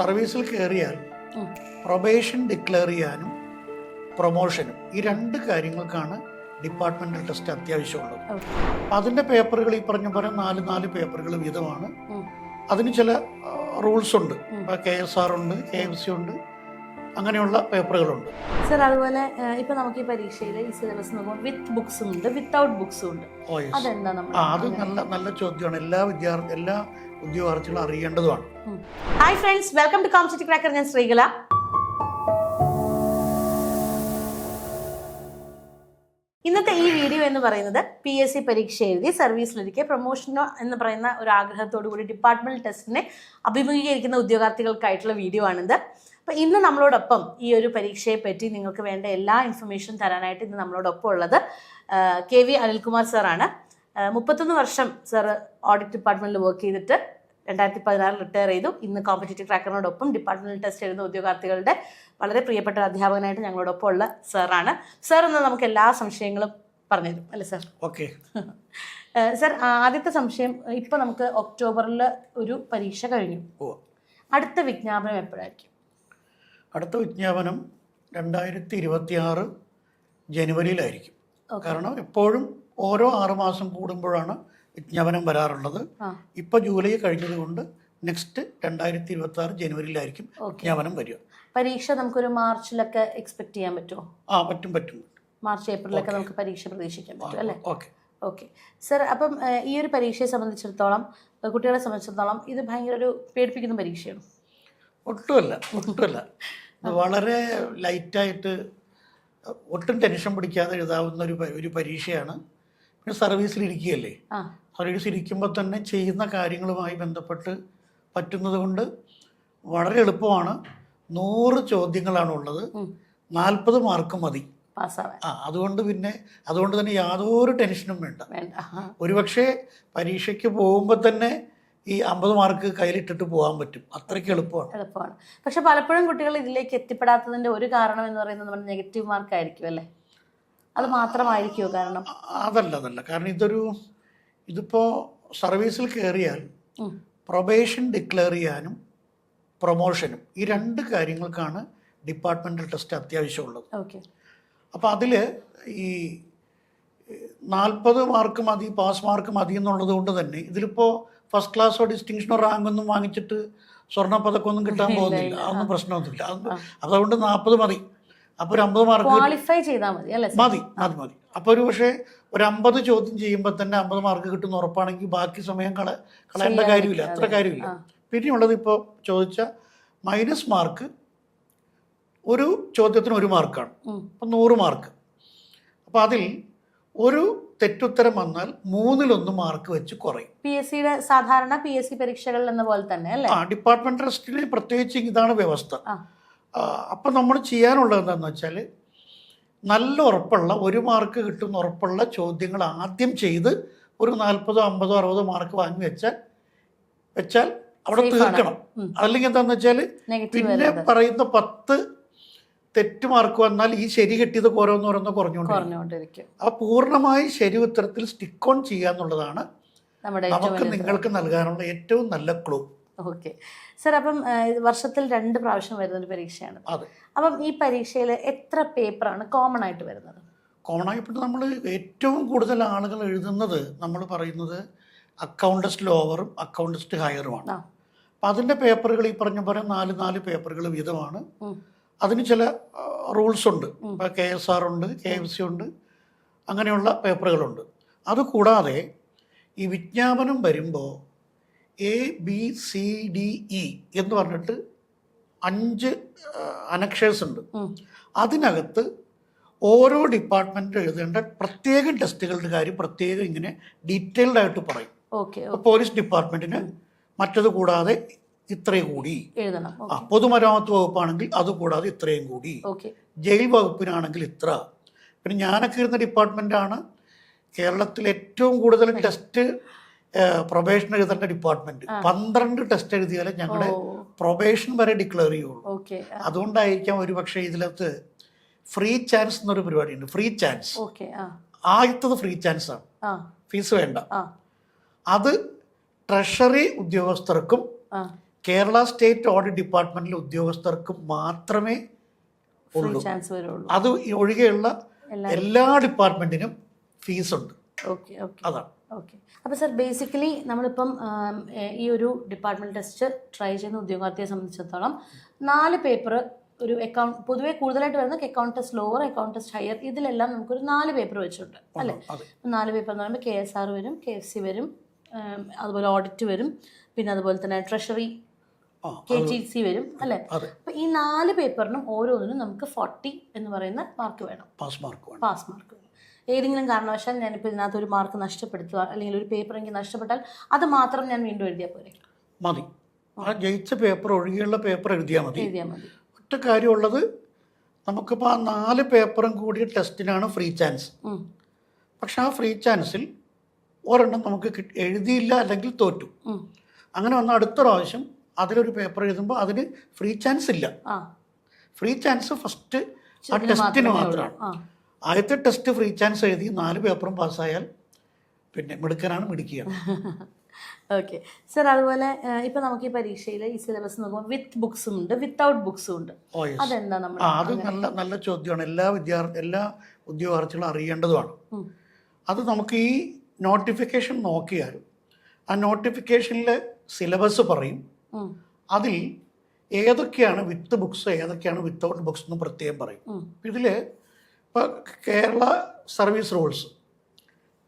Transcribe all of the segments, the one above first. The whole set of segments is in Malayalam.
സർവീസിൽ കയറിയാൽ പ്രൊബേഷൻ ഡിക്ലെയർ ചെയ്യാനും പ്രൊമോഷനും ഈ രണ്ട് കാര്യങ്ങൾക്കാണ് ഡിപ്പാർട്ട്മെന്റൽ ടെസ്റ്റ് അത്യാവശ്യമുള്ളത്. അതിന്റെ പേപ്പറുകൾ ഈ പറഞ്ഞ പോലെ നാല് നാല് പേപ്പറുകൾ വീതമാണ്. ഉം. അതിന് ചില റൂൾസ് ഉണ്ട്. കെ എസ് ആർ ഉണ്ട് കെ എഫ് സി ഉണ്ട് അങ്ങനെയുള്ള പേപ്പറുകളുണ്ട്. സർ അതുപോലെ ഇപ്പൊ നമുക്ക് ഈ പരീക്ഷയിൽ ഈ സിലബസ് നോക്കുമ്പോൾ വിത്ത് ബുക്സും ഉണ്ട് വിത്തൗട്ട് ബുക്സും ഉണ്ട്. അതെന്താ നമ്മൾ അത് നല്ല നല്ല ചോദ്യമാണ്. എല്ലാ വിദ്യാർത്ഥി എല്ലാ ഉദ്യോഗാർത്ഥികളും അറിയേണ്ടതുമാണ്. Hi friends welcome to Comcity cracker ഞാൻ ശ്രീകല. ഇന്നത്തെ ഈ വീഡിയോ എന്ന് പറയുന്നത് പി എസ് സി പരീക്ഷ എഴുതി സർവീസിലിരിക്കെ പ്രൊമോഷനോ എന്ന് പറയുന്ന ഒരു ആഗ്രഹത്തോടു കൂടി ഡിപ്പാർട്ട്മെന്റ് ടെസ്റ്റിനെ അഭിമുഖീകരിക്കുന്ന ഉദ്യോഗാർത്ഥികൾക്കായിട്ടുള്ള വീഡിയോ ആണിത്. അപ്പോൾ ഇന്ന് നമ്മളോടൊപ്പം ഈ ഒരു പരീക്ഷയെ പറ്റി നിങ്ങൾക്ക് വേണ്ട എല്ലാ ഇൻഫർമേഷനും തരാനായിട്ട് ഇന്ന് നമ്മളോടൊപ്പം ഉള്ളത് കെ വി അനിൽകുമാർ സാറാണ് മുപ്പത്തൊന്ന് വർഷം സർ ഓഡിറ്റ് ഡിപ്പാർട്ട്മെന്റിൽ വർക്ക് ചെയ്തിട്ട് രണ്ടായിരത്തി പതിനാറിൽ റിട്ടയർ ചെയ്തു. ഇന്ന് കോമ്പറ്റേറ്റീവ് ട്രാക്കറിനോടൊപ്പം ഡിപ്പാർട്ട്മെന്റൽ ടെസ്റ്റ് എഴുതുന്ന ഉദ്യോഗാർത്ഥികളുടെ വളരെ പ്രിയപ്പെട്ട അധ്യാപകനായിട്ട് ഞങ്ങളോടൊപ്പം ഉള്ള സാറാണ് സാർ ഇന്ന് നമുക്ക് എല്ലാ സംശയങ്ങളും പറഞ്ഞുതരും അല്ലേ സാർ ഓക്കെ സാർ ആദ്യത്തെ സംശയം ഇപ്പൊ നമുക്ക് ഒക്ടോബറിൽ ഒരു പരീക്ഷ കഴിഞ്ഞു. അടുത്ത വിജ്ഞാപനം എപ്പോഴായിരിക്കും? അടുത്ത വിജ്ഞാപനം രണ്ടായിരത്തി ഇരുപത്തി ആറ് ജനുവരിയിലായിരിക്കും കാരണം എപ്പോഴും ഓരോ ആറുമാസം കൂടുമ്പോഴാണ് വിജ്ഞാപനം വരാറുള്ളത്. ഇപ്പൊ ജൂലൈ കഴിഞ്ഞതുകൊണ്ട് നെക്സ്റ്റ് രണ്ടായിരത്തി ഇരുപത്തി ആറ് ജനുവരിയിലായിരിക്കും വിജ്ഞാപനം വരിക. പരീക്ഷ നമുക്കൊരു മാർച്ചിലൊക്കെ എക്സ്പെക്ട് ചെയ്യാൻ പറ്റുമോ? ആ പറ്റും പറ്റും. മാർച്ച് ഏപ്രിലൊക്കെ നമുക്ക് പരീക്ഷ പ്രതീക്ഷിക്കാൻ പറ്റും അല്ലേ? ഓക്കെ. ഓക്കെ. സർ അപ്പം ഈ ഒരു പരീക്ഷയെ സംബന്ധിച്ചിടത്തോളം കുട്ടികളെ സംബന്ധിച്ചിടത്തോളം ഇത് ഭയങ്കര ഒരു പേടിപ്പിക്കുന്ന പരീക്ഷയാണ്? ഒട്ടുമല്ല ഒട്ടുമല്ല. വളരെ ലൈറ്റായിട്ട് ഒട്ടും ടെൻഷൻ പിടിക്കാതെ എഴുതാവുന്ന ഒരു ഒരു പരീക്ഷയാണ്. പിന്നെ സർവീസിൽ ഇരിക്കുകയല്ലേ ആ. ഇരിക്കുമ്പോൾ തന്നെ ചെയ്യുന്ന കാര്യങ്ങളുമായി ബന്ധപ്പെട്ട് പറ്റുന്നത് കൊണ്ട് വളരെ എളുപ്പമാണ്. നൂറ് ചോദ്യങ്ങളാണ് ഉള്ളത്. നാൽപ്പത് മാർക്ക് മതി. ആ അതുകൊണ്ട് പിന്നെ അതുകൊണ്ട് തന്നെ യാതൊരു ടെൻഷനും വേണ്ട. ഒരുപക്ഷെ പരീക്ഷയ്ക്ക് പോകുമ്പോൾ തന്നെ ഈ അമ്പത് മാർക്ക് കയ്യിലിട്ടിട്ട് പോകാൻ പറ്റും. അത്രയ്ക്ക് എളുപ്പമാണ്. എളുപ്പമാണ്. പക്ഷെ പലപ്പോഴും കുട്ടികൾ ഇതിലേക്ക് എത്തിപ്പെടാത്തതിന്റെ ഒരു കാരണം എന്ന് പറയുന്നത് നമ്മുടെ നെഗറ്റീവ് മാർക്ക് ആയിരിക്കും അല്ലേ? അത് മാത്രമായിരിക്കുമോ കാരണം? അതല്ല അതല്ല. കാരണം ഇതൊരു ഇതിപ്പോൾ സർവീസിൽ കയറിയാൽ പ്രൊബേഷൻ ഡിക്ലെയർ ചെയ്യാനും പ്രൊമോഷനും ഈ രണ്ട് കാര്യങ്ങൾക്കാണ് ഡിപ്പാർട്ട്മെന്റൽ ടെസ്റ്റ് അത്യാവശ്യമുള്ളത്. ഓക്കെ. അപ്പോൾ അതിൽ ഈ നാൽപ്പത് മാർക്ക് മതി പാസ് മാർക്ക് മതി എന്നുള്ളത് കൊണ്ട് തന്നെ ഇതിലിപ്പോൾ ഫസ്റ്റ് ക്ലാസ്സോ ഡിസ്റ്റിങ്ഷനോ റാങ്കൊന്നും വാങ്ങിച്ചിട്ട് സ്വർണ പതക്കമൊന്നും കിട്ടാൻ പോകുന്നില്ല. അതൊന്നും പ്രശ്നമൊന്നുമില്ല. അതുകൊണ്ട് നാൽപ്പത് മതി. അപ്പോൾ ഒരു അമ്പത് മാർക്ക് ക്വാളിഫൈ ചെയ്താൽ മതി അല്ലേ മതി മതി മതി. അപ്പോൾ ഒരു പക്ഷേ ഒരു അമ്പത് ചോദ്യം ചെയ്യുമ്പോൾ തന്നെ അമ്പത് മാർക്ക് കിട്ടുന്ന ഉറപ്പാണെങ്കിൽ ബാക്കി സമയം കള കളയേണ്ട കാര്യമില്ല അത്ര കാര്യമില്ല. പിന്നെയുള്ളത് ഇപ്പോൾ ചോദിച്ച മൈനസ് മാർക്ക് ഒരു ചോദ്യത്തിന് ഒരു മാർക്കാണ്. അപ്പം നൂറ് മാർക്ക് അപ്പോൾ അതിൽ ഒരു തെറ്റുത്തരം വന്നാൽ മൂന്നിലൊന്ന് മാർക്ക് വെച്ച് കുറയും. പി എസ് സിയുടെ സാധാരണ പി എസ് സി പരീക്ഷകളിൽ എന്ന പോലെ തന്നെ അല്ലേ? ആ ഡിപ്പാർട്ട്മെന്റ് ടെസ്റ്റിൽ പ്രത്യേകിച്ച് ഇതാണ് വ്യവസ്ഥ. അപ്പം നമ്മൾ ചെയ്യാനുള്ളത് എന്താണെന്ന് വെച്ചാൽ നല്ല ഉറപ്പുള്ള ഒരു മാർക്ക് കിട്ടുന്ന ഉറപ്പുള്ള ചോദ്യങ്ങൾ ആദ്യം ചെയ്ത് ഒരു നാൽപ്പതോ അമ്പതോ അറുപതോ മാർക്ക് വാങ്ങി വെച്ചാൽ വെച്ചാൽ അവിടെ തീർക്കണം. അല്ലെങ്കിൽ എന്താണെന്ന് വെച്ചാൽ പിന്നെ പറയുന്ന പത്ത് തെറ്റ് മാർക്ക് വന്നാൽ ഈ ശരി കിട്ടിയത് ഓരോന്നോരോന്ന് പറയുന്നത് കുറഞ്ഞുകൊണ്ടിരിക്കും. ആ പൂർണമായി ശരി ഉത്തരത്തിൽ സ്റ്റിക്ക് ഓൺ ചെയ്യുക എന്നുള്ളതാണ് നമുക്ക് നിങ്ങൾക്ക് നൽകാനുള്ള ഏറ്റവും നല്ല ക്ലൂ ഓക്കെ സർ അപ്പം വർഷത്തിൽ രണ്ട് പ്രാവശ്യം വരുന്ന ഒരു പരീക്ഷയാണ്. അതെ. അപ്പം ഈ പരീക്ഷയിൽ എത്ര പേപ്പറാണ് കോമൺ ആയിട്ട് വരുന്നത്? കോമൺ ആയിട്ട് നമ്മൾ ഏറ്റവും കൂടുതൽ ആളുകൾ എഴുതുന്നത് നമ്മൾ പറയുന്നത് അക്കൗണ്ടസ്റ്റ് ലോവറും അക്കൗണ്ടസ്റ്റ് ഹയറുമാണ്. അപ്പം അതിന്റെ പേപ്പറുകൾ ഈ പറഞ്ഞ പോലെ നാല് നാല് പേപ്പറുകൾ വീതമാണ്. ഉം. അതിന് ചില റൂൾസ് ഉണ്ട്. ഇപ്പോൾ കെ എസ് ആർ ഉണ്ട് കെ എഫ് സി ഉണ്ട് അങ്ങനെയുള്ള പേപ്പറുകളുണ്ട്. അതുകൂടാതെ ഈ വിജ്ഞാപനം വരുമ്പോൾ A B C D E എന്ന് പറഞ്ഞിട്ട് അഞ്ച് അനക്ഷേഴ്സ് ഉണ്ട്. അതിനകത്ത് ഓരോ ഡിപ്പാർട്ട്മെന്റ് എഴുതേണ്ട പ്രത്യേകം ടെസ്റ്റുകളുടെ കാര്യം പ്രത്യേകം ഇങ്ങനെ ഡീറ്റെയിൽഡ് ആയിട്ട് പറയും. പോലീസ് ഡിപ്പാർട്ട്മെന്റിന് മറ്റത് കൂടാതെ ഇത്രയും കൂടി. ആ പൊതുമരാമത്ത് വകുപ്പാണെങ്കിൽ അത് കൂടാതെ ഇത്രയും കൂടി. ജയിൽ വകുപ്പിനാണെങ്കിൽ ഇത്ര. പിന്നെ ഞാനൊക്കെ ഇരുന്ന ആണ് കേരളത്തിൽ ഏറ്റവും കൂടുതൽ ടെസ്റ്റ് പ്രൊബേഷൻ എഴുതേണ്ട ഡിപ്പാർട്ട്മെന്റ്. പന്ത്രണ്ട് ടെസ്റ്റ് എഴുതിയാലേ ഞങ്ങളുടെ പ്രൊബേഷൻ വരെ ഡിക്ലെയർ ചെയ്യുള്ളൂ. അതുകൊണ്ടായിരിക്കാം ഒരു പക്ഷേ ഇതിലകത്ത് ഫ്രീ ചാൻസ് എന്നൊരു പരിപാടി ഉണ്ട് ഫ്രീ ചാൻസ് ആദ്യത്തത് ഫ്രീ ചാൻസ് ആണ്. ഫീസ് വേണ്ട. അത് ട്രഷറി ഉദ്യോഗസ്ഥർക്കും കേരള സ്റ്റേറ്റ് ഓഡിറ്റ് ഡിപ്പാർട്ട്മെന്റിലെ ഉദ്യോഗസ്ഥർക്കും മാത്രമേ ഉള്ളൂ. അത് ഒഴികെയുള്ള എല്ലാ എല്ലാ ഡിപ്പാർട്ട്മെന്റിനും ഫീസ് ഉണ്ട്. ഓക്കെ ഓക്കെ അതാണ് ഓക്കെ അപ്പോൾ സർ ബേസിക്കലി നമ്മളിപ്പം ഈ ഒരു ഡിപ്പാർട്ട്മെന്റ് ടെസ്റ്റ് ട്രൈ ചെയ്യുന്ന ഉദ്യോഗാർത്ഥിയെ സംബന്ധിച്ചിടത്തോളം നാല് പേപ്പർ ഒരു അക്കൗണ്ട് പൊതുവേ കൂടുതലായിട്ട് വരുന്നത് account test lower account test higher ഇതിലെല്ലാം നമുക്കൊരു നാല് പേപ്പർ വെച്ചിട്ടുണ്ട് അല്ലേ? നാല് പേപ്പർ എന്ന് പറയുമ്പോൾ കെ എസ് ആർ വരും കെ എഫ് സി വരും അതുപോലെ ഓഡിറ്റ് വരും പിന്നെ അതുപോലെ തന്നെ ട്രഷറി കെ ടി സി വരും അല്ലേ? അപ്പൊ അപ്പോൾ ഈ നാല് പേപ്പറിനും ഓരോന്നിനും നമുക്ക് ഫോർട്ടി എന്ന് പറയുന്ന മാർക്ക് വേണം. പാസ് മാർക്ക് പാസ് മാർക്ക് ഏതെങ്കിലും കാരണവശാൽ ഞാനിപ്പോൾ ഇതിനകത്ത് ഒരു മാർക്ക് നഷ്ടപ്പെടുത്തുക അല്ലെങ്കിൽ ഒരു പേപ്പർ എനിക്ക് നഷ്ടപ്പെട്ടാൽ അത് മാത്രം ഞാൻ വീണ്ടും എഴുതിയാൽ പോരെ? മതി. ആ ജയിച്ച പേപ്പർ ഒഴികെയുള്ള പേപ്പർ എഴുതിയാൽ മതി. എഴുതിയാൽ മതി. ഒറ്റ കാര്യമുള്ളത് നമുക്കിപ്പോൾ ആ നാല് പേപ്പറും കൂടി ടെസ്റ്റിനാണ് ഫ്രീ ചാൻസ് പക്ഷെ ആ ഫ്രീ ചാൻസിൽ ഒരെണ്ണം നമുക്ക് കിട്ടി എഴുതിയില്ല അല്ലെങ്കിൽ തോറ്റു. അങ്ങനെ വന്ന അടുത്ത പ്രാവശ്യം അതിലൊരു പേപ്പർ എഴുതുമ്പോൾ അതിന് ഫ്രീ ചാൻസ് ഇല്ല. ഫ്രീ ചാൻസ് ഫസ്റ്റ് ആ ടെസ്റ്റിന് മാത്രമാണ്. ആദ്യത്തെ ടെസ്റ്റ് ഫ്രീ ചാൻസ് എഴുതി നാല് പേപ്പറും പാസ്സായാൽ പിന്നെ മിടുക്കനാണ് മിടുക്കിയാണ്. ഓക്കെ സർ അതുപോലെ ഇപ്പൊ നമുക്ക് ഈ പരീക്ഷയിൽ ഈ സിലബസ് നോക്കുമ്പോൾ വിത്ത് ബുക്സും ഉണ്ട് വിത്തൗട്ട് ബുക്സും ഉണ്ട്. അതെന്താ നമ്മൾ അത് നല്ല നല്ല ചോദ്യമാണ്. എല്ലാ വിദ്യാർത്ഥി എല്ലാ ഉദ്യോഗാർത്ഥികളും അറിയേണ്ടതുമാണ്. അത് നമുക്ക് ഈ നോട്ടിഫിക്കേഷൻ നോക്കിയാൽ ആ നോട്ടിഫിക്കേഷനിൽ സിലബസ് പറയും. അതിൽ ഏതൊക്കെയാണ് വിത്ത് ബുക്സ് ഏതൊക്കെയാണ് വിത്തൗട്ട് ബുക്സ് എന്ന് പ്രത്യേകം പറയും. ഇതിൽ ഇതിൽ ഇപ്പോൾ Kerala service rules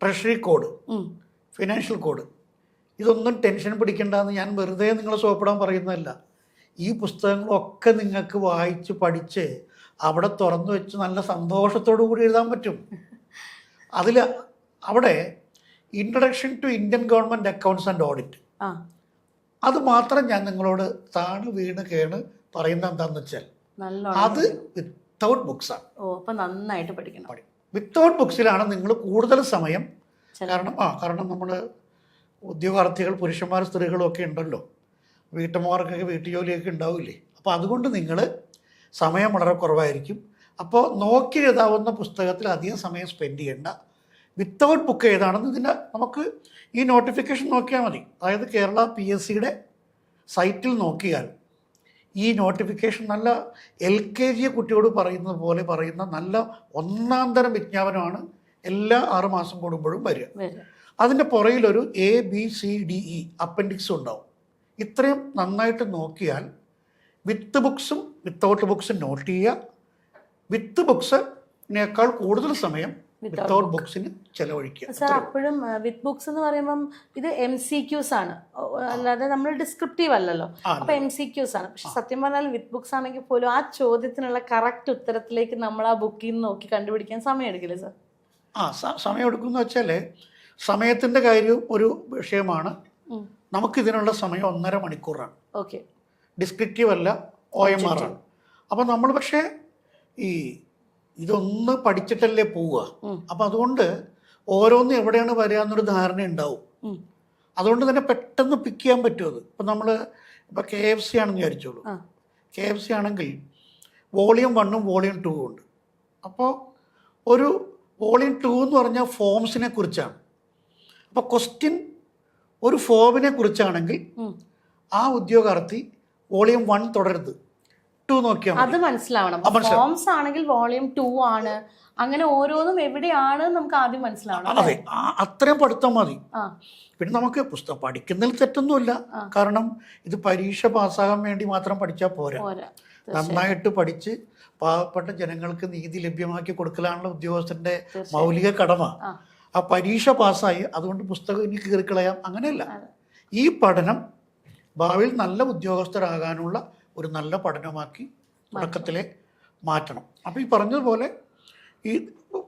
treasury code financial code ഇതൊന്നും ടെൻഷൻ പിടിക്കേണ്ടെന്ന് ഞാൻ വെറുതെ നിങ്ങളെ സോപ്പിടാൻ പറയുന്നതല്ല. ഈ പുസ്തകങ്ങളൊക്കെ നിങ്ങൾക്ക് വായിച്ച് പഠിച്ച് അവിടെ തുറന്നു വെച്ച് നല്ല സന്തോഷത്തോടു കൂടി എഴുതാൻ പറ്റും. അതിൽ അവിടെ introduction to Indian government accounts and audit അത് മാത്രം ഞാൻ നിങ്ങളോട് താണ് വീണ് കേണ് പറയുന്നത് എന്താണെന്ന് വെച്ചാൽ അത് വിത്തൗട്ട് ബുക്സാണ് ഓ അപ്പൊ നന്നായിട്ട് പഠിക്കണം. പഠി. വിത്തൗട്ട് ബുക്സിലാണ് നിങ്ങൾ കൂടുതൽ സമയം കാരണം ആ കാരണം നമ്മൾ ഉദ്യോഗാർത്ഥികൾ പുരുഷന്മാർ സ്ത്രീകളും ഒക്കെ ഉണ്ടല്ലോ. വീട്ടമ്മമാർക്കൊക്കെ വീട്ടുജോലിയൊക്കെ ഉണ്ടാവില്ലേ? അപ്പോൾ അതുകൊണ്ട് നിങ്ങൾ സമയം വളരെ കുറവായിരിക്കും. അപ്പോൾ നോക്കി എഴുതാവുന്ന പുസ്തകത്തിൽ അധികം സമയം സ്പെൻഡ് ചെയ്യേണ്ട. വിത്തൗട്ട് ബുക്ക് ഏതാണെന്ന് ഇതിന്റെ നമുക്ക് ഈ നോട്ടിഫിക്കേഷൻ നോക്കിയാൽ മതി. അതായത് കേരള പി എസ് സിയുടെ സൈറ്റിൽ നോക്കിയാൽ ഈ നോട്ടിഫിക്കേഷൻ നല്ല എൽ കെ ജി കുട്ടിയോട് പറയുന്നത് പോലെ പറയുന്ന നല്ല ഒന്നാം തരം വിജ്ഞാപനമാണ് എല്ലാ ആറുമാസം കൂടുമ്പോഴും വരിക. വരും അതിന്റെ പുറയിലൊരു A B C D E appendix ഉണ്ടാവും. ഇത്രയും നന്നായിട്ട് നോക്കിയാൽ വിത്ത് ബുക്സും വിത്തൗട്ട് ബുക്സും നോട്ട് ചെയ്യുക. വിത്ത് ബുക്സിനേക്കാൾ കൂടുതൽ സമയം വിത്തൗട്ട് ബുക്സിന് ചെലവഴിക്കുക. സാർ അപ്പോഴും വിത്ത് ബുക്സ് എന്ന് പറയുമ്പം ഇത് എം സി ക്യൂസ് ആണ്. അല്ലാതെ നമ്മൾ ഡിസ്ക്രിപ്റ്റീവ് അല്ലല്ലോ. അപ്പൊ എം സി ക്യൂസ് ആണ്. പക്ഷെ സത്യം പറഞ്ഞാൽ വിത്ത് ബുക്സ് ആണെങ്കിൽ പോലും ആ ചോദ്യത്തിനുള്ള കറക്റ്റ് ഉത്തരത്തിലേക്ക് നമ്മൾ ആ ബുക്കിൽ നിന്ന് നോക്കി കണ്ടുപിടിക്കാൻ സമയം എടുക്കില്ലേ സാർ? ആ സമയം എടുക്കുമെന്ന് വെച്ചാൽ സമയത്തിന്റെ കാര്യവും ഒരു വിഷയമാണ്. നമുക്കിതിനുള്ള സമയം ഒന്നര മണിക്കൂറാണ്. ഓക്കെ. ഡിസ്ക്രിപ്റ്റീവ് അല്ല ഒ എം ആർ ആണ്. അപ്പോൾ നമ്മൾ പക്ഷേ ഈ ഇതൊന്ന് പഠിച്ചിട്ടല്ലേ പോവുക. അപ്പൊ അതുകൊണ്ട് ഓരോന്നും എവിടെയാണ് വരിക എന്നൊരു ധാരണ ഉണ്ടാവും അതുകൊണ്ട് തന്നെ പെട്ടെന്ന് പിക്ക് ചെയ്യാൻ പറ്റും അത്. ഇപ്പം നമ്മൾ ഇപ്പം കെ എഫ് സി ആണെന്ന് വിചാരിച്ചോളൂ. കെ എഫ് സി ആണെങ്കിൽ വോളിയം വണ്ണും വോളിയം ടൂവും ഉണ്ട്. അപ്പോൾ ഒരു വോളിയം ടു എന്ന് പറഞ്ഞാൽ ഫോംസിനെ കുറിച്ചാണ്. അപ്പോൾ ക്വസ്റ്റ്യൻ ഒരു ഫോമിനെ കുറിച്ചാണെങ്കിൽ ആ ഉദ്യോഗാർത്ഥി വോളിയം വൺ തുടരുത്. ടു നോക്കിയാൽ അത് മനസ്സിലാവണം. ഫോംസ് ആണെങ്കിൽ വോളിയം ടു ആണ്. അങ്ങനെ ഓരോന്നും എവിടെയാണ് നമുക്ക് ആദ്യം മനസ്സിലാവണം അതെ അത്രയും പഠിത്തം മതി. പിന്നെ നമുക്ക് പുസ്തകം പഠിക്കുന്നതിൽ തെറ്റൊന്നുമില്ല. കാരണം ഇത് പരീക്ഷ പാസ്സാകാൻ വേണ്ടി മാത്രം പഠിച്ചാൽ പോരാ. നന്നായിട്ട് പഠിച്ച് പാവപ്പെട്ട ജനങ്ങൾക്ക് നീതി ലഭ്യമാക്കി കൊടുക്കലാണല്ലോ ഉദ്യോഗസ്ഥന്റെ മൗലിക കടമ. ആ. പരീക്ഷ പാസ്സായി അതുകൊണ്ട് പുസ്തകം ഇനി കീറിക്കളയാം. അങ്ങനെയല്ല. ഈ പഠനം ഭാവിയിൽ നല്ല ഉദ്യോഗസ്ഥരാകാനുള്ള ഒരു നല്ല പഠനമാക്കി തുടക്കത്തിലെ മാറ്റണം. അപ്പോൾ ഈ പറഞ്ഞതുപോലെ ഈ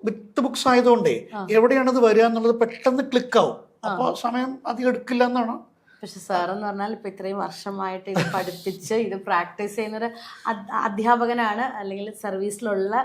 വിത്ത് ബുക്സ് ആയതുകൊണ്ടേ എവിടെയാണത് വരിക എന്നുള്ളത് പെട്ടെന്ന് ക്ലിക്കാവും. അപ്പോൾ സമയം അധികം എടുക്കില്ല എന്നാണ്? പക്ഷെ സാറെന്ന് പറഞ്ഞാൽ ഇപ്പം ഇത്രയും വർഷമായിട്ട് ഇത് പഠിപ്പിച്ച് ഇത് പ്രാക്ടീസ് ചെയ്യുന്നൊരു അധ്യാപകനാണ് അല്ലെങ്കിൽ സർവീസിലുള്ള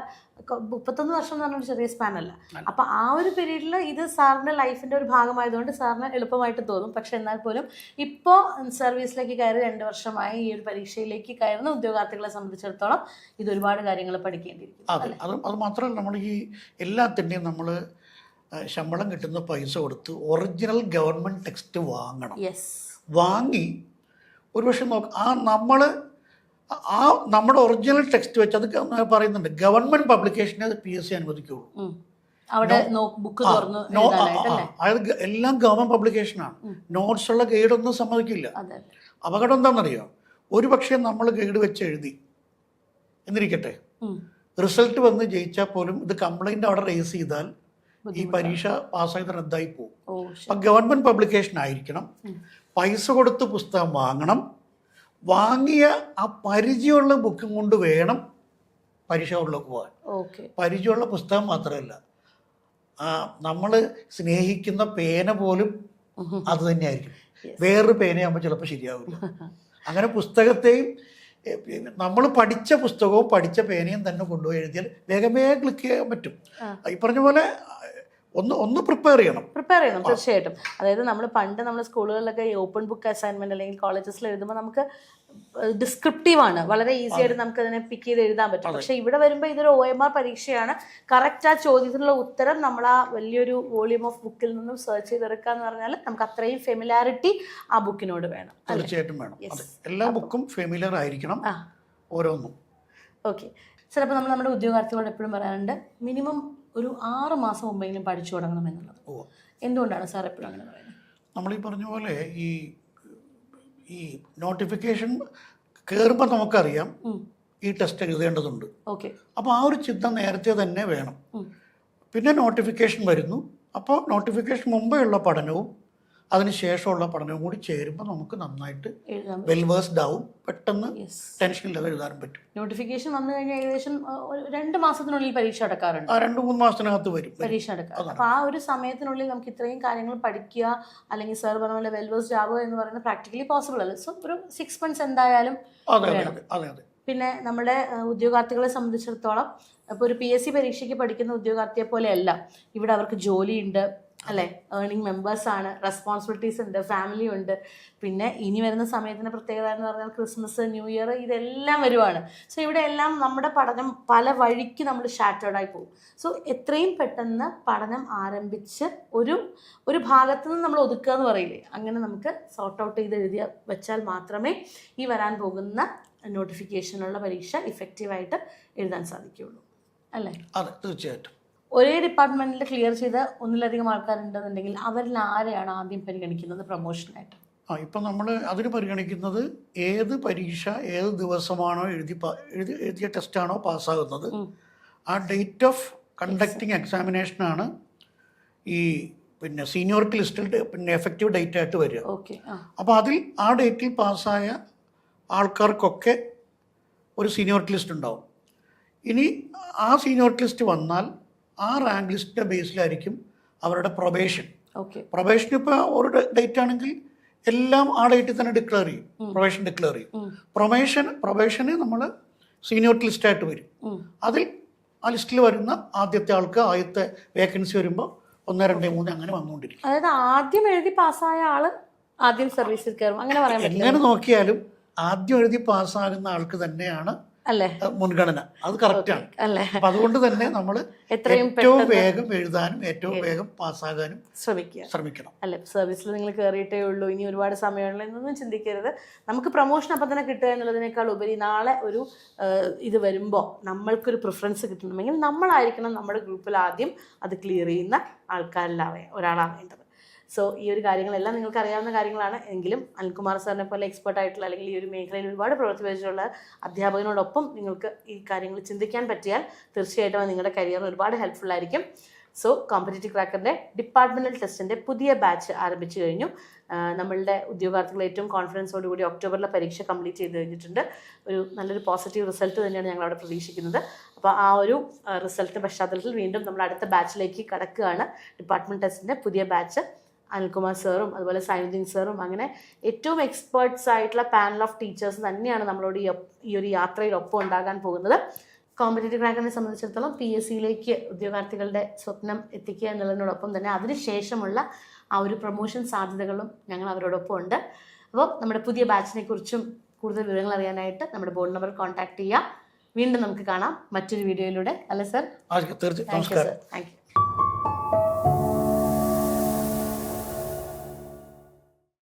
മുപ്പത്തൊന്ന് വർഷം എന്ന് പറഞ്ഞ ഒരു ചെറിയ സ്പാനല്ല അപ്പം ആ ഒരു പീരീഡിൽ ഇത് സാറിന്റെ ലൈഫിന്റെ ഒരു ഭാഗമായതുകൊണ്ട് സാറിന് എളുപ്പമായിട്ട് തോന്നും. പക്ഷെ എന്നാൽ പോലും ഇപ്പോൾ സർവീസിലേക്ക് കയറി രണ്ട് വർഷമായി ഈ ഒരു പരീക്ഷയിലേക്ക് കയറുന്ന ഉദ്യോഗാർത്ഥികളെ സംബന്ധിച്ചിടത്തോളം ഇത് ഒരുപാട് കാര്യങ്ങൾ പഠിക്കേണ്ടിയിരിക്കും അതെ. അത് അത് മാത്രമല്ല നമ്മൾ ഈ എല്ലാത്തിന്റെയും നമ്മൾ ശമ്പളം കിട്ടുന്ന പൈസ കൊടുത്ത് ഒറിജിനൽ ഗവൺമെന്റ് ടെക്സ്റ്റ് വാങ്ങണം. വാങ്ങി ഒരുപക്ഷെ നോക്ക് ആ നമ്മൾ ആ നമ്മുടെ ഒറിജിനൽ ടെക്സ്റ്റ് വെച്ച് അത് പറയുന്നുണ്ട്. ഗവൺമെന്റ് പബ്ലിക്കേഷനെ പി എസ് സി അനുവദിക്കുള്ളൂ. അതായത് എല്ലാം ഗവൺമെന്റ് പബ്ലിക്കേഷനാണ് നോട്ട്സുള്ള ഗൈഡൊന്നും സമ്മതിക്കില്ല. അപകടം എന്താണെന്നറിയോ? ഒരു പക്ഷേ നമ്മൾ ഗൈഡ് വെച്ച് എഴുതി. എന്നിരിക്കട്ടെ. റിസൾട്ട് വന്ന് ജയിച്ചാൽ പോലും ഇത് കംപ്ലൈന്റ് അവിടെ റേസ് ചെയ്താൽ ഈ പരീക്ഷ പാസ്സായത് റദ്ദായി പോകും. അപ്പം ഗവൺമെന്റ് പബ്ലിക്കേഷൻ ആയിരിക്കണം. പൈസ കൊടുത്ത് പുസ്തകം വാങ്ങണം. വാങ്ങിയ ആ പരിചയമുള്ള ബുക്കും കൊണ്ട് വേണം പരീക്ഷ ഉള്ളിലേക്ക് പോകാൻ. പരിചയമുള്ള പുസ്തകം മാത്രമല്ല. നമ്മൾ സ്നേഹിക്കുന്ന പേന പോലും അത് തന്നെയായിരിക്കും. വേറൊരു പേനയാകുമ്പോൾ ചിലപ്പോൾ ശരിയാവില്ല. അങ്ങനെ പുസ്തകത്തെയും നമ്മൾ പഠിച്ച പുസ്തകവും പഠിച്ച പേനയും തന്നെ കൊണ്ടുപോയി എഴുതിയാൽ വേഗം വേഗം ക്ലിക്ക് ചെയ്യാൻ പറ്റും. ഈ പറഞ്ഞ പോലെ ഒന്ന് ഒന്ന് പ്രിപ്പയർ ചെയ്യണം. പ്രിപ്പയർ ചെയ്യണം തീർച്ചയായിട്ടും. അതായത് നമ്മൾ പണ്ട് നമ്മൾ സ്കൂളുകളിലൊക്കെ ഈ ഓപ്പൺ ബുക്ക് അസൈൻമെന്റ് അല്ലെങ്കിൽ കോളേജസിൽ എഴുതുമ്പോൾ നമുക്ക് ഡിസ്ക്രിപ്റ്റീവ് ആണ്. വളരെ ഈസി ആയിട്ട് നമുക്ക് അതിനെ പിക്ക് ചെയ്ത് എഴുതാൻ പറ്റും. പക്ഷെ ഇവിടെ വരുമ്പോൾ ഇതൊരു ഒ എം ആർ പരീക്ഷയാണ്. കറക്റ്റ് ആ ചോദ്യത്തിനുള്ള ഉത്തരം നമ്മൾ ആ വലിയൊരു വോളിയൂം ഓഫ് ബുക്കിൽ നിന്നും സെർച്ച് ചെയ്തെടുക്കുക എന്ന് പറഞ്ഞാൽ നമുക്ക് അത്രയും ഫെമിലാരിറ്റി ആ ബുക്കിനോട് വേണം. തീർച്ചയായിട്ടും വേണം. എല്ലാ ബുക്കും ഫെമിലർ ആയിരിക്കണം ഓരോന്നും. ഓക്കെ സാർ അപ്പോൾ നമ്മൾ നമ്മുടെ ഉദ്യോഗാർത്ഥികളോട് എപ്പോഴും പറയാറുണ്ട് മിനിമം ഒരു ആറ് മാസം മുമ്പെങ്കിലും പഠിച്ചു തുടങ്ങണം എന്നുള്ളത്. ഓ. എന്തുകൊണ്ടാണ് സാർ എപ്പോഴും അങ്ങനെ പറയുന്നത്? നമ്മൾ ഈ പറഞ്ഞ പോലെ ഈ ഈ നോട്ടിഫിക്കേഷൻ കയറുമ്പോൾ നമുക്കറിയാം ഈ ടെസ്റ്റ് എഴുതേണ്ടതുണ്ട്. ഓക്കെ. അപ്പോൾ ആ ഒരു ചിന്ത നേരത്തെ തന്നെ വേണം. പിന്നെ നോട്ടിഫിക്കേഷൻ വരുന്നു. അപ്പോൾ നോട്ടിഫിക്കേഷൻ മുമ്പേ ഉള്ള പഠനവും അതിന് ശേഷമുള്ള പഠനവും കൂടി ചേരുമ്പോൾ നമുക്ക് നന്നായിട്ട് വെൽവേഴ്സ്ഡ് വെൽ ആവും. പെട്ടെന്ന് ടെൻഷൻ ഇല്ലാതെ എഴുതാനും പറ്റും. നോട്ടിഫിക്കേഷൻ വന്നു കഴിഞ്ഞാൽ ഏകദേശം രണ്ട് മാസത്തിനുള്ളിൽ പരീക്ഷ അടക്കാറുണ്ട്. ആ രണ്ട് മൂന്ന് മാസത്തിനകത്ത് വരും. പരീക്ഷ അടക്കാം അപ്പൊ ആ ഒരു സമയത്തിനുള്ളിൽ നമുക്ക് ഇത്രയും കാര്യങ്ങൾ പഠിക്കുക അല്ലെങ്കിൽ സാർ പറഞ്ഞ പോലെ വെൽവേഴ്സ്ഡ് ആവുക എന്ന് പറയുന്നത് പ്രാക്ടിക്കലി പോസിബിൾ അല്ല. സോ ഒരു സിക്സ് മന്ത്സ് എന്തായാലും അതെ അതെ അതെ പിന്നെ നമ്മുടെ ഉദ്യോഗാർത്ഥികളെ സംബന്ധിച്ചിടത്തോളം ഇപ്പോൾ ഒരു പി എസ് സി പരീക്ഷയ്ക്ക് പഠിക്കുന്ന ഉദ്യോഗാർത്ഥിയെ പോലെയല്ല. ഇവിടെ അവർക്ക് ജോലിയുണ്ട്. അല്ലെ? ഏർണിംഗ് മെമ്പേഴ്സ് ആണ് റെസ്പോൺസിബിലിറ്റീസ് ഉണ്ട് ഫാമിലി ഉണ്ട്. പിന്നെ ഇനി വരുന്ന സമയത്തിന്റെ പ്രത്യേകത എന്ന് പറഞ്ഞാൽ ക്രിസ്മസ് ന്യൂ ഇയർ ഇതെല്ലാം വരുവാണ്. സോ ഇവിടെ എല്ലാം നമ്മുടെ പഠനം പല വഴിക്ക് നമ്മൾ ഷാറ്റേർഡായി പോകും. സോ എത്രയും പെട്ടെന്ന് പഠനം ആരംഭിച്ച് ഒരു ഒരു ഭാഗത്ത് നിന്ന് നമ്മൾ ഒതുക്കുക എന്ന് പറയില്ലേ? അങ്ങനെ നമുക്ക് സോർട്ട് ഔട്ട് ചെയ്ത് എഴുതിയ വെച്ചാൽ മാത്രമേ ഈ വരാൻ പോകുന്ന നോട്ടിഫിക്കേഷനുള്ള പരീക്ഷ ഇഫക്റ്റീവായിട്ട് എഴുതാൻ സാധിക്കുകയുള്ളൂ. അല്ലേ? അതെ തീർച്ചയായിട്ടും. ഒരേ ഡിപ്പാർട്ട്മെന്റിൽ ക്ലിയർ ചെയ്ത ഒന്നിലധികം ആൾക്കാരുണ്ടെന്നുണ്ടെങ്കിൽ അവരിൽ ആരെയാണ് ആദ്യം പരിഗണിക്കുന്നത് പ്രൊമോഷനായിട്ട് ആ ഇപ്പം നമ്മൾ അതിന് പരിഗണിക്കുന്നത് ഏത് പരീക്ഷ ഏത് ദിവസമാണോ എഴുതി എഴുതി എഴുതിയ ടെസ്റ്റാണോ പാസ്സാകുന്നത്. ആ ഡേറ്റ് ഓഫ് കണ്ടക്ടിങ് എക്സാമിനേഷനാണ് ഈ പിന്നെ സീനിയോറിറ്റി ലിസ്റ്റിൽ പിന്നെ എഫക്റ്റീവ് ഡേറ്റ് ആയിട്ട് വരിക. ഓക്കെ അപ്പോൾ അതിൽ ആ ഡേറ്റിൽ പാസ്സായ ആൾക്കാർക്കൊക്കെ ഒരു സീനിയോറിറ്റി ലിസ്റ്റ് ഉണ്ടാവും. ഇനി ആ സീനിയോറിറ്റി ലിസ്റ്റ് വന്നാൽ ആ റാങ്ക് ലിസ്റ്റിന്റെ ബേസിലായിരിക്കും അവരുടെ പ്രൊബേഷൻ ഓക്കെ പ്രൊബേഷൻ ഇപ്പോൾ ഒരു ഡേറ്റ് ആണെങ്കിൽ എല്ലാം ആ ഡേറ്റിൽ തന്നെ ഡിക്ലെയർ ചെയ്യും. പ്രൊബേഷൻ ഡിക്ലെയർ ചെയ്യും. പ്രൊബേഷൻ പ്രൊബേഷന് നമ്മൾ സീനിയോറിറ്റി ലിസ്റ്റായിട്ട് വരും. അതിൽ ആ ലിസ്റ്റിൽ വരുന്ന ആദ്യത്തെ ആൾക്ക് ആദ്യത്തെ വേക്കൻസി വരുമ്പോൾ ഒന്ന് രണ്ട് മൂന്ന് അങ്ങനെ വന്നുകൊണ്ടിരിക്കും. അതായത് ആദ്യം എഴുതി പാസ്സായ ആൾ ആദ്യം സർവീസിൽ കയറും അങ്ങനെ പറയാൻ എങ്ങനെ നോക്കിയാലും ആദ്യം എഴുതി പാസ്സാകുന്ന ആൾക്ക് തന്നെയാണ് മുൻഗണന. അത് കറക്റ്റാണ് ആണ്. അപ്പം അതുകൊണ്ട് തന്നെ നമ്മൾ ഏറ്റവും വേഗം എഴുതാനും ഏറ്റവും വേഗം പാസ്സാകാനും ശ്രമിക്കുക. ശ്രമിക്കണം. അല്ലെ? സർവീസിൽ നിങ്ങൾ കയറിയിട്ടേ ഉള്ളൂ. ഇനി ഒരുപാട് സമയമുള്ള എന്നൊന്നും ചിന്തിക്കരുത്. നമുക്ക് പ്രൊമോഷൻ അപ്പൊ തന്നെ കിട്ടുക എന്നുള്ളതിനേക്കാൾ ഉപരി നാളെ ഒരു ഇത് വരുമ്പോൾ നമ്മൾക്കൊരു പ്രിഫറൻസ് കിട്ടണമെങ്കിൽ നമ്മളായിരിക്കണം നമ്മുടെ ഗ്രൂപ്പിൽ ആദ്യം അത് ക്ലിയർ ചെയ്യുന്ന ആൾക്കാരിലാവേ ഒരാളാവേണ്ടത്. സോ ഈ ഒരു കാര്യങ്ങളെല്ലാം നിങ്ങൾക്ക് അറിയാവുന്ന കാര്യങ്ങളാണ്. എങ്കിലും അനിൽകുമാർ സാറിനെ പോലെ എക്സ്പേർട്ട് ആയിട്ടുള്ള അല്ലെങ്കിൽ ഈ ഒരു മേഖലയിൽ ഒരുപാട് പ്രവൃത്തി പരിചയമുള്ള അധ്യാപകനോടൊപ്പം നിങ്ങൾക്ക് ഈ കാര്യങ്ങൾ ചിന്തിക്കാൻ പറ്റിയാൽ തീർച്ചയായിട്ടും നിങ്ങളുടെ കരിയറിന് ഒരുപാട് ഹെൽപ്ഫുൾ ആയിരിക്കും. സോ കോമ്പറ്റേറ്റീവ് ക്രാക്കറിന്റെ ഡിപ്പാർട്ട്മെന്റൽ ടെസ്റ്റിന്റെ പുതിയ ബാച്ച് ആരംഭിച്ചു കഴിഞ്ഞു. നമ്മളുടെ ഉദ്യോഗാർത്ഥികൾ ഏറ്റവും കോൺഫിഡൻസോടുകൂടി ഒക്ടോബറിലെ പരീക്ഷ കംപ്ലീറ്റ് ചെയ്ത് കഴിഞ്ഞിട്ടുണ്ട്. ഒരു നല്ലൊരു പോസിറ്റീവ് റിസൾട്ട് തന്നെയാണ് ഞങ്ങൾ അവിടെ പ്രതീക്ഷിക്കുന്നത്. അപ്പോൾ ആ ഒരു റിസൾട്ട് പശ്ചാത്തലത്തിൽ വീണ്ടും നമ്മൾ അടുത്ത ബാച്ചിലേക്ക് കടക്കുകയാണ്. ഡിപ്പാർട്ട്മെന്റ് ടെസ്റ്റിന്റെ പുതിയ ബാച്ച് അനിൽകുമാർ സാറും അതുപോലെ സൈനുദ്ദീൻ സാറും അങ്ങനെ ഏറ്റവും എക്സ്പേർട്സ് ആയിട്ടുള്ള പാനൽ ഓഫ് ടീച്ചേഴ്സ് തന്നെയാണ് നമ്മളോട് ഈ ഒരു യാത്രയിൽ ഒപ്പം ഉണ്ടാകാൻ പോകുന്നത്. കോമ്പറ്റേറ്റീവ് ക്രാക്കറിനെ സംബന്ധിച്ചിടത്തോളം പി എസ് സിയിലേക്ക് ഉദ്യോഗാർത്ഥികളുടെ സ്വപ്നം എത്തിക്കുക എന്നുള്ളതിനോടൊപ്പം തന്നെ അതിനുശേഷമുള്ള ആ ഒരു പ്രൊമോഷൻ സാധ്യതകളും ഞങ്ങൾ അവരോടൊപ്പം ഉണ്ട്. അപ്പോൾ നമ്മുടെ പുതിയ ബാച്ചിനെ കുറിച്ചും കൂടുതൽ വിവരങ്ങൾ അറിയാനായിട്ട് നമ്മുടെ ബോർഡ് നമ്പർ കോൺടാക്ട് ചെയ്യാം. വീണ്ടും നമുക്ക് കാണാം മറ്റൊരു വീഡിയോയിലൂടെ അല്ലേ സർ തീർച്ചയായും. താങ്ക് യു നമസ്കാരം. Sir thank you